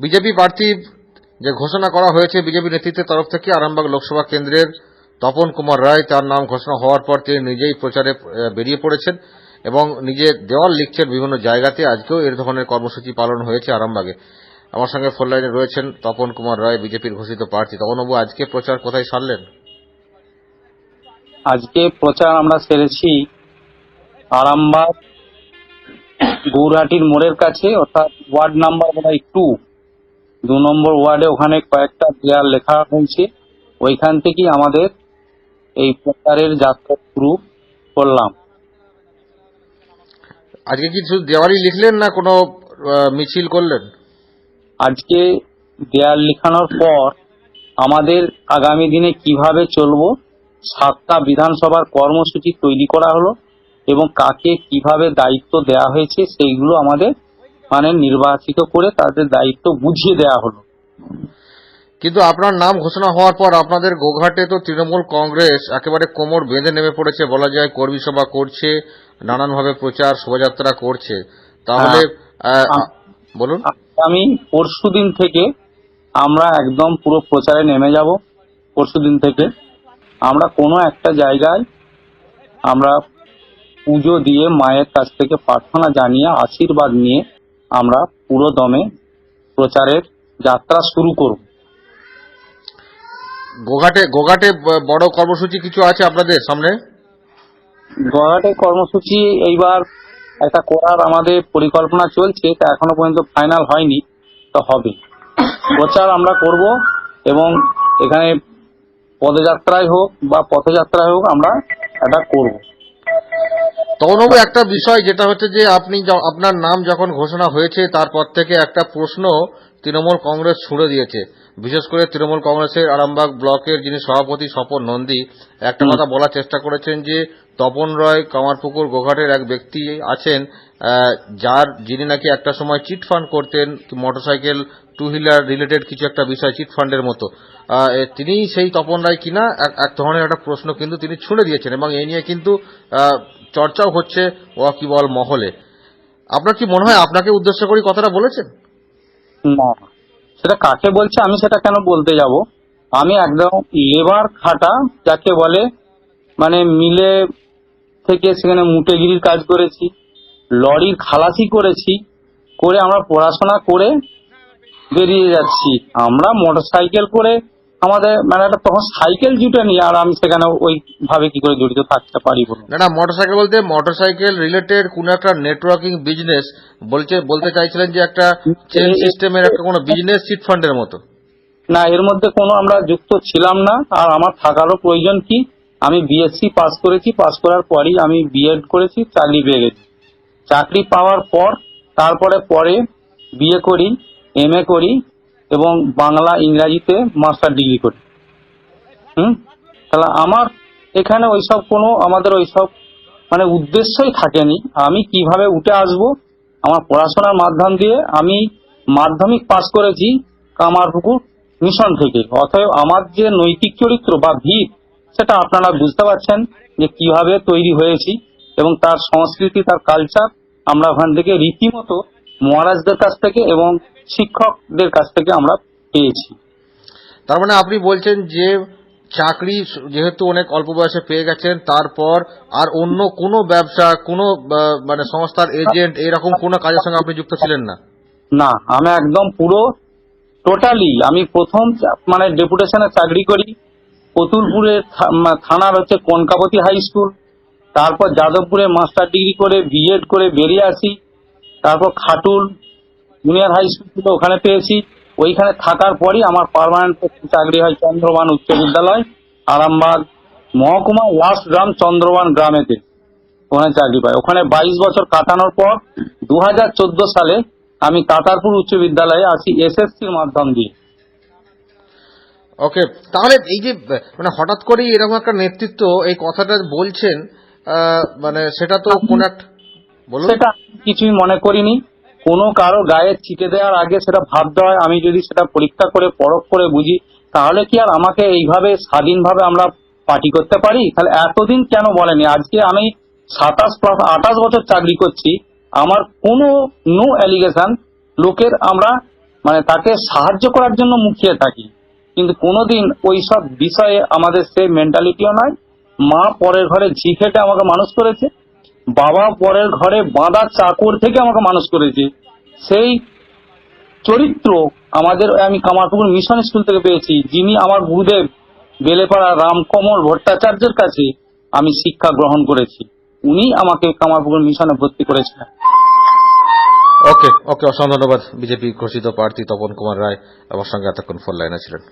BJP প্রার্থী যে ঘোষণা করা হয়েছে বিজেপি নেতৃত্বের তরফ থেকে আরামবাগ লোকসভা কেন্দ্রের তপন কুমার রায় তার নাম ঘোষণা হওয়ার পর তিনি নিজেই প্রচারে বেরিয়ে পড়েছেন এবং নিজে দেওয়াল লিখছেন বিভিন্ন জায়গাতে। আজকেও এর ধরনের কর্মসূচি পালন হয়েছে আরামবাগে। আমার সঙ্গে ফোন লাইনে রয়েছেন তপন কুমার রায়, বিজেপির ঘোষিত প্রার্থী। তপনবাবু, আজকে প্রচার কোথায় সারলেন? আজকে প্রচার আমরা সেরেছি আরামবাগ, গৌরহাটির মোড়ের কাছে, অর্থাৎ ওয়ার্ড নাম্বার বোধ টু দু নম্বর ওয়ার্ডে ওখানে কয়েকটা দেয়াল লেখা হয়েছে। ওইখান থেকেই আমাদের এই প্রচারের যাত্রা শুরু করলাম। আজকে কি শুধু দেওয়ালি লিখলেন না কোনো মিছিল করলেন? আজকে দেয়াল লেখানোর পর আমাদের আগামী দিনে কীভাবে চলবো সাতটা বিধানসভার কর্মসূচি তৈরি করা হলো এবং কাকে কীভাবে দায়িত্ব দেওয়া হয়েছে সেইগুলো আমাদের মানে নির্বাচিত করে তাদের দায়িত্ব বুঝিয়ে দেওয়া হলো। কিন্তু আপনার নাম ঘোষণা হওয়ার পর আপনাদের গোঘাটে তো তৃণমূল কংগ্রেস একেবারে কোমর বেঁধে নেমে পড়েছে বলা যায় কর্মী সভা করছে নানানভাবে প্রচার শোভাযাত্রা করছে। তাহলে বলুন। আমি পরশু দিন থেকে আমরা একদম পুরো প্রচারে নেমে যাব পরশু দিন থেকে। আমরা কোনো একটা জায়গায় আমরা পুজো দিয়ে মায়ের কাছ থেকে প্রার্থনা জানিয়ে আশীর্বাদ নিয়ে আমরা পুরো দমে প্রচারের যাত্রা শুরু করব। গোঘাটে গোঘাটে বড় কর্মসূচি কিছু আছে আপনাদের সামনে? গড়াটে কর্মসূচি এইবার একটা করার আমাদের পরিকল্পনা চলছে তা এখনও পর্যন্ত ফাইনাল হয়নি তো হবে। প্রচার আমরা করব এবং এখানে পদযাত্রায় হোক বা পথযাত্রায় হোক আমরা এটা করব। তখনবাবু একটা বিষয় যেটা হচ্ছে যে আপনি আপনার নাম যখন ঘোষণা হয়েছে তারপর থেকে একটা প্রশ্ন তৃণমূল কংগ্রেস ছুড়ে দিয়েছে। বিশেষ করে তৃণমূল কংগ্রেসের আরামবাগ ব্লকের যিনি সভাপতি স্বপন নন্দী একটা কথা বলার চেষ্টা করেছেন যে তপন রয় কামারপুকুর গোঘাটের এক ব্যক্তি আছেন যার যিনি নাকি একটা সময় চিট ফান্ড করতেন মোটরসাইকেল টু হুইলার রিলেটেড কিছু একটা বিষয় চিট ফান্ডের মতো। তিনি সেই তপন রায় কিনা এক- এক ধরনের একটা প্রশ্ন কিন্তু তিনি ছুড়ে দিয়েছেন এবং এই নিয়ে কিন্তু চর্চাও হচ্ছে ওয়াকিবল মহলে। আপনার কি মনে হয় আপনাকে উদ্দেশ্য করে কথাটা বলেছেন? না। সেটা কাকে বলছে আমি সেটা কেন বলতে যাব? আমি একদম লেবার খাটা যাকে বলে মানে মিলে থেকে সেখানে মুটেগিরির কাজ করেছি, লরির খালাসি করেছি, করে আমরা পড়াশোনা করে বেরিয়ে যাচ্ছি। আমরা মোটরসাইকেল করে আমাদের মানে একটা তখন সাইকেল জুটে নি আর আমি সেখানে ওইভাবে কি করে জড়িত থাকতে পারি বলুন। না না মোটরসাইকেল বলতে মোটরসাইকেল রিলেটেড কোন একটা নেটওয়ার্কিং বিজনেস বলছে বলতে চাইছিলেন যে একটা চেন সিস্টেমের একটা কোনো বিজনেস চিট ফান্ডের মতো। না এর মধ্যে কোনো আমরা যুক্ত ছিলাম না আর আমার থাকারও প্রয়োজন কি? আমি বিএসসি পাস করেছি পাস করার পরই আমি বিএড করেছি চাকরি পেয়ে গেছি। চাকরি পাওয়ার পর তারপরে পরে বিয়ে করি এম এ করি এবং বাংলা, ইংরাজিতে মাস্টার ডিগ্রি করি। হুম? তাহলে আমার এখানে ওইসব কোনো আমাদের ওইসব মানে উদ্দেশ্যই থাকেনি। আমি কীভাবে উঠে আসব, আমার পড়াশোনার মাধ্যম দিয়ে আমি মাধ্যমিক পাস করেছি কামারপুকুর মিশন থেকে। অতএব আমার যে নৈতিক চরিত্র বা ভিত, সেটা আপনারা বুঝতে পারছেন যে কীভাবে তৈরি হয়েছি এবং তার সংস্কৃতি, তার কালচার আমরা ওখান থেকে রীতিমতো মহারাজদের কাছ থেকে এবং শিক্ষকদের কাছ থেকে আমরা পেয়েছি। তার মানে আপনি বলছেন যে চাকরি যেহেতু অনেক অল্প বয়সে পেয়ে গেছেন তারপর আর অন্য কোনো ব্যবসা কোনো মানে সংস্থার এজেন্ট এরকম কোনো কাজের সঙ্গে আপনি যুক্ত ছিলেন না? না আমি একদম পুরো টোটালি আমি প্রথম মানে ডেপুটেশনে চাকরি করি। অতুলপুরের থা- থানার হচ্ছে কনকাবতী হাই স্কুল। তারপর যাদবপুরে মাস্টার ডিগ্রি করে বিএড করে বেরিয়ে আসি। তারপর খাটুল জুনিয়র হাই স্কুল ছিল ওখানে পেয়েছি। ওইখানে থাকার পরই আমার পারমানেন্ট চাকরি হয় চন্দ্রবান উচ্চ বিদ্যালয় আরামবাগ মহকুমা লাস্ট গ্রাম চন্দ্রবান গ্রামেতে। ওখানে চাকরি পাই। ওখানে বাইশ বছর কাটানোর পর দু হাজার চোদ্দ সালে আমি তাতারপুর উচ্চ বিদ্যালয়ে আসি এসএসসির মাধ্যম দিয়ে। ওকে তাহলে এই যে মানে হঠাৎ করেই এরকম একটা নেতৃত্ব এই কথাটা বলছেন মানে সেটা তো কোন একটা সেটা কিছুই মনে করিনি। কোনো কারও গায়ে ছিটে দেওয়ার আগে সেটা ভাবতে হয়, আমি যদি সেটা পরীক্ষা করে, পরখ করে বুঝি, তাহলে কি আর আমাকে এইভাবে স্বাধীনভাবে আমরা পার্টি করতে পারি? তাহলে এতদিন কেন বলেনি? আজকে আমি সাতাশ প্লাস আঠাশ বছর চাকরি করছি, আমার কোনো নো অ্যালিগেশন লোকের আমরা মানে তাকে সাহায্য করার জন্য মুখিয়ে থাকি। কিন্তু কোনোদিন ওই সব বিষয়ে আমাদের সেই মেন্টালিটিও নয় মা পরের ঘরে ঝি খেটে আমাকে মানুষ করেছে। বাবা পরের ঘরে বাঁধা চাকর থেকে আমাকে মানুষ করেছে। সেই চরিত্র আমাদের আমি কামারপুকুর মিশন স্কুল থেকে পেয়েছি, যিনি আমার গুরুদেব বেলেপাড়া রামকমল ভট্টাচার্যের কাছে আমি শিক্ষা গ্রহণ করেছি। উনি আমাকে কামারপুকুর মিশনে ভর্তি করেছিলেন ওকে ওকে, অসংখ্য ধন্যবাদ। বিজেপি ঘোষিত প্রার্থী তপন কুমার রায় আমার সঙ্গে এতক্ষণ ফোন লাইনে ছিলেন।